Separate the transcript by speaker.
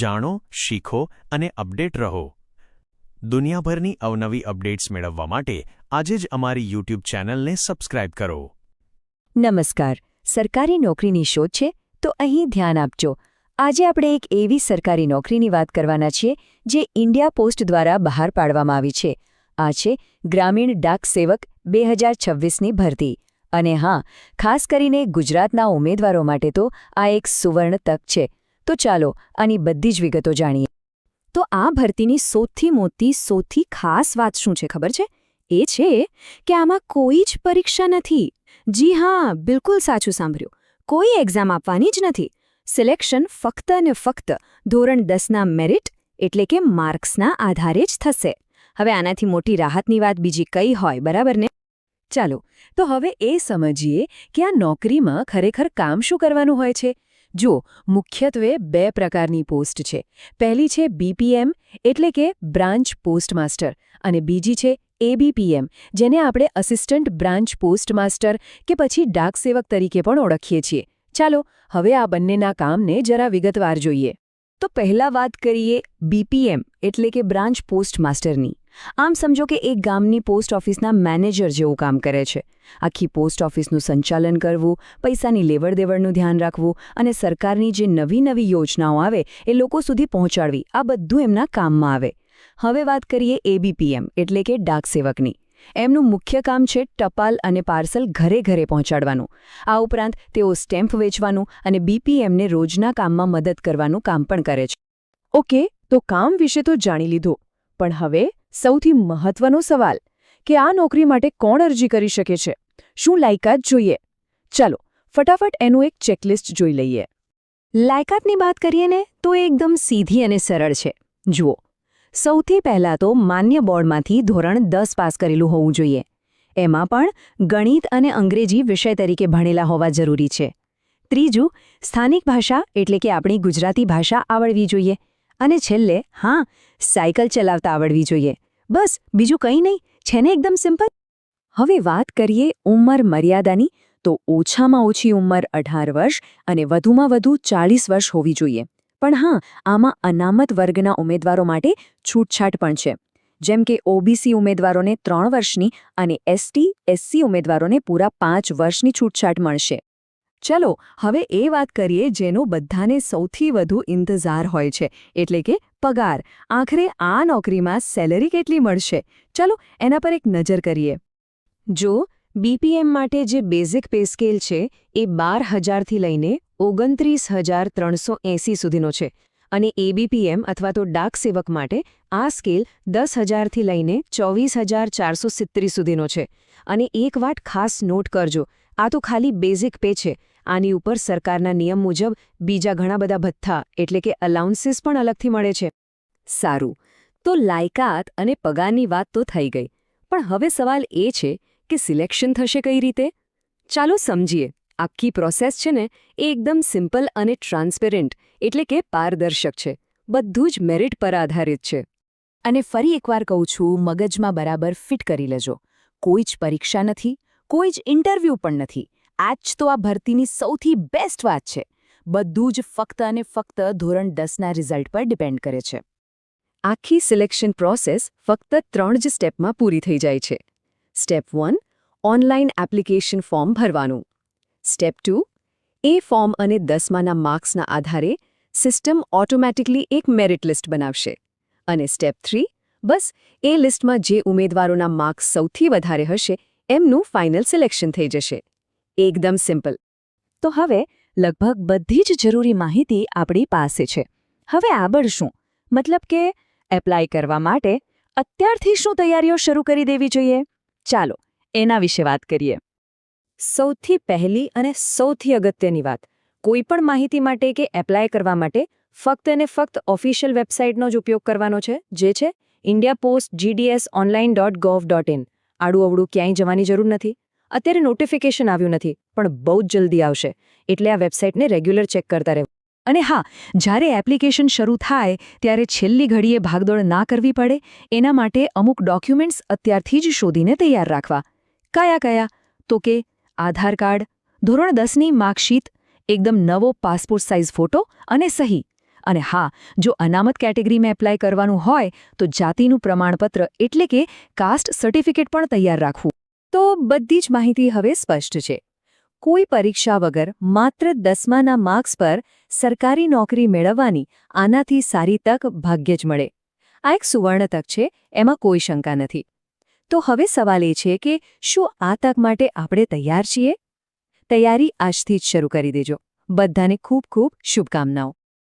Speaker 1: જાણો, શીખો અને અપડેટ રહો. દુનિયાભરની અવનવી અપડેટ્સ મેળવવા માટે આજે જ અમારી યુટ્યુબ ચેનલને સબસ્ક્રાઇબ કરો.
Speaker 2: નમસ્કાર. સરકારી નોકરીની શોધ છે, તો અહીં ધ્યાન આપજો. આજે આપણે એક એવી સરકારી નોકરીની વાત કરવાના છીએ, જે ઇન્ડિયા પોસ્ટ દ્વારા બહાર પાડવામાં આવી છે. આ છે ગ્રામીણ ડાક સેવક બે હજાર છવ્વીસની ભરતી. અને હા, ખાસ કરીને ગુજરાતના ઉમેદવારો માટે તો આ એક સુવર્ણ તક છે. તો ચાલો આની બધી જ વિગતો જાણીએ. તો આ ભરતીની સૌથી મોટી, સૌથી ખાસ વાત શું છે ખબર છે? એ છે કે આમાં કોઈ જ પરીક્ષા નથી. જી હા, બિલકુલ સાચું સાંભળ્યું. કોઈ એક્ઝામ આપવાની જ નથી. સિલેક્શન ફક્ત અને ફક્ત ધોરણ દસના મેરિટ એટલે કે માર્ક્સના આધારે જ થશે. હવે આનાથી મોટી રાહતની વાત બીજી કઈ હોય, બરાબર ને? ચાલો, તો હવે એ સમજીએ કે આ નોકરીમાં ખરેખર કામ શું કરવાનું હોય છે? જો, મુખ્યત્વે બે પ્રકારની પોસ્ટ છે. પહેલી છે બીપીએમ એટલે કે બ્રાન્ચ પોસ્ટમાસ્ટર, અને બીજી છે એબીપીએમ જેને આપણે અસિસ્ટન્ટ બ્રાન્ચ પોસ્ટમાસ્ટર કે પછી ડાક સેવક તરીકે પણ ઓળખીએ છીએ. ચાલો, હવે આ બંનેના કામને જરા વિગતવાર જોઈએ. તો પહેલા વાત કરીએ બીપીએમ એટલે કે બ્રાન્ચ પોસ્ટમાસ્ટરની આમ સમજો કે એક ગામની પોસ્ટ ઓફિસના મેનેજર જેવું કામ કરે છે. આખી પોસ્ટ ઓફિસનું સંચાલન કરવું, પૈસાની લેવડદેવડનું ધ્યાન રાખવું અને સરકારની જે નવી નવી યોજનાઓ આવે એ લોકો સુધી પહોંચાડવી, આ બધું એમના કામમાં આવે. હવે વાત કરીએ એબીપીએમ, એટલે કે ડાક સેવકની. એમનું મુખ્ય કામ છે ટપાલ અને પાર્સલ ઘરે ઘરે પહોંચાડવાનું. આ ઉપરાંત તેઓ સ્ટેમ્પ વેચવાનું અને બીપીએમને રોજના કામમાં મદદ કરવાનું કામ પણ કરે છે. ઓકે, તો કામ વિશે તો જાણી લીધું. પણ હવે સૌથી મહત્વનો સવાલ કે આ નોકરી માટે કોણ અરજી કરી શકે છે? શું લાયકાત જોઈએ? ચાલો, ફટાફટ એનું એક ચેકલિસ્ટ જોઈ લઈએ. લાયકાતની વાત કરીએ ને, તો એકદમ સીધી અને સરળ છે. જુઓ, સૌથી પહેલાં તો માન્ય બોર્ડમાંથી ધોરણ દસ પાસ કરેલું હોવું જોઈએ. એમાં પણ ગણિત અને અંગ્રેજી વિષય તરીકે ભણેલા હોવા જરૂરી છે. ત્રીજું, સ્થાનિક ભાષા એટલે કે આપણી ગુજરાતી ભાષા આવડવી જોઈએ. અને છેલ્લે, હા, સાયકલ ચલાવતા આવડવી જોઈએ. બસ, બીજું કંઈ નહીં, છે ને એકદમ સિમ્પલ? હવે વાત કરીએ ઉંમર મર્યાદાની, તો ઓછામાં ઓછી ઉંમર અઢાર વર્ષ અને વધુમાં વધુ ચાળીસ વર્ષ હોવી જોઈએ. પણ હા, આમાં અનામત વર્ગના ઉમેદવારો માટે છૂટછાટ પણ છે. જેમ કે ઓબીસી ઉમેદવારોને ત્રણ વર્ષની અને એસટી, એસસી ઉમેદવારોને પૂરા પાંચ વર્ષની છૂટછાટ મળશે. ચલો, હવે એ વાત કરીએ જેનો બધાને સૌથી વધુ ઇંતજાર હોય છે, એટલે કે પગાર. આખરે આ નોકરીમાં સેલરી કેટલી મળશે? ચલો એના પર એક નજર કરીએ. જો બીપીએમ માટે જે બેઝિક પે સ્કેલ છે, એ બાર હજારથી લઈને ઓગણત્રીસ હજાર ત્રણસો એંસી સુધીનો છે. અને એબીપીએમ અથવા તો ડાક સેવક માટે આ સ્કેલ દસ હજારથી લઈને ચોવીસ હજાર ચારસો સિત્તેર સુધીનો છે. અને એક વાત ખાસ નોટ કરજો, આ તો ખાલી બેઝિક પે છે. આની ઉપર સરકારના નિયમ મુજબ બીજા ઘણા બધા ભથ્થા, એટલે કે અલાઉન્સીસ પણ અલગથી મળે છે. સારું. તો લાયકાત અને પગારની વાત તો થઈ ગઈ. પણ હવે સવાલ એ છે કે સિલેક્શન થશે કઈ રીતે? ચાલો સમજીએ. આખી પ્રોસેસ છે ને એ એકદમ સિમ્પલ અને ટ્રાન્સપેરેન્ટ એટલે કે પારદર્શક છે. બધું જ મેરિટ પર આધારિત છે. અને ફરી એકવાર કહું છું, મગજમાં બરાબર ફિટ કરી લેજો. કોઈ જ પરીક્ષા નથી, કોઈ જ ઇન્ટરવ્યૂ પણ નથી. આ તો આ ભરતીની સૌથી બેસ્ટ વાત છે. બધું જ ફક્ત અને ફક્ત ધોરણ દસના રિઝલ્ટ પર ડિપેન્ડ કરે છે. આખી સિલેક્શન પ્રોસેસ ફક્ત ત્રણ જ સ્ટેપમાં પૂરી થઈ જાય છે. Step one online application form ભરવાનું. સ્ટેપ ટુ એ ફોર્મ અને દસમાના માર્ક્સના આધારે સિસ્ટમ ઓટોમેટિકલી એક મેરિટ લિસ્ટ બનાવશે. અને સ્ટેપ થ્રી બસ એ લિસ્ટમાં જે ઉમેદવારોના માર્ક્સ સૌથી વધારે હશે, એમનું ફાઇનલ સિલેક્શન થઈ જશે. એકદમ સિમ્પલ. તો હવે લગભગ બધી જ જરૂરી માહિતી આપણી પાસે છે. હવે આગળ શું મતલબ કે એપ્લાય કરવા માટે અત્યારથી શું તૈયારીઓ શરૂ કરી દેવી જોઈએ? ચાલો, એના વિશે વાત કરીએ. સૌથી પહેલી અને સૌથી અગત્યની વાત, કોઈપણ માહિતી માટે કે એપ્લાય કરવા માટે ફક્ત અને ફક્ત ઓફિશિયલ વેબસાઇટનો જ ઉપયોગ કરવાનો છે, જે છે India post GDS online dot gov dot in. આડું અવડું ક્યાંય જવાની જરૂર નથી. અત્યારે નોટિફિકેશન આવ્યું નથી, પણ બહુ જ જલ્દી આવશે. એટલે આ વેબસાઇટને રેગ્યુલર ચેક કરતા રહેવું. અને હા, જ્યારે એપ્લિકેશન શરૂ થાય, ત્યારે છેલ્લી ઘડીએ ભાગદોડ ના કરવી પડે. એના માટે અમુક ડોક્યુમેન્ટ્સ અત્યારથી જ શોધીને તૈયાર રાખવા. કયા કયા? તો કે, આધાર કાર્ડ, ધોરણ દસની માર્કશીટ, એકદમ નવો પાસપોર્ટ સાઇઝ ફોટો અને સહી. અને હા, જો અનામત કેટેગરીમાં એપ્લાય કરવાનું હોય, તો જાતિનું પ્રમાણપત્ર એટલે કે કાસ્ટ સર્ટિફિકેટ પણ તૈયાર રાખવું. તો બધી જ માહિતી હવે સ્પષ્ટ છે. કોઈ પરીક્ષા વગર માત્ર દસમાના માર્ક્સ પર સરકારી નોકરી મેળવવાની આનાથી સારી તક ભાગ્યે જ મળે. આ એક સુવર્ણ તક છે, એમાં કોઈ શંકા નથી. તો હવે સવાલ એ છે કે શું આ તક માટે આપણે તૈયાર છીએ? તૈયારી આજથી જ શરૂ કરી દેજો. બધાને ખૂબ ખૂબ શુભકામનાઓ.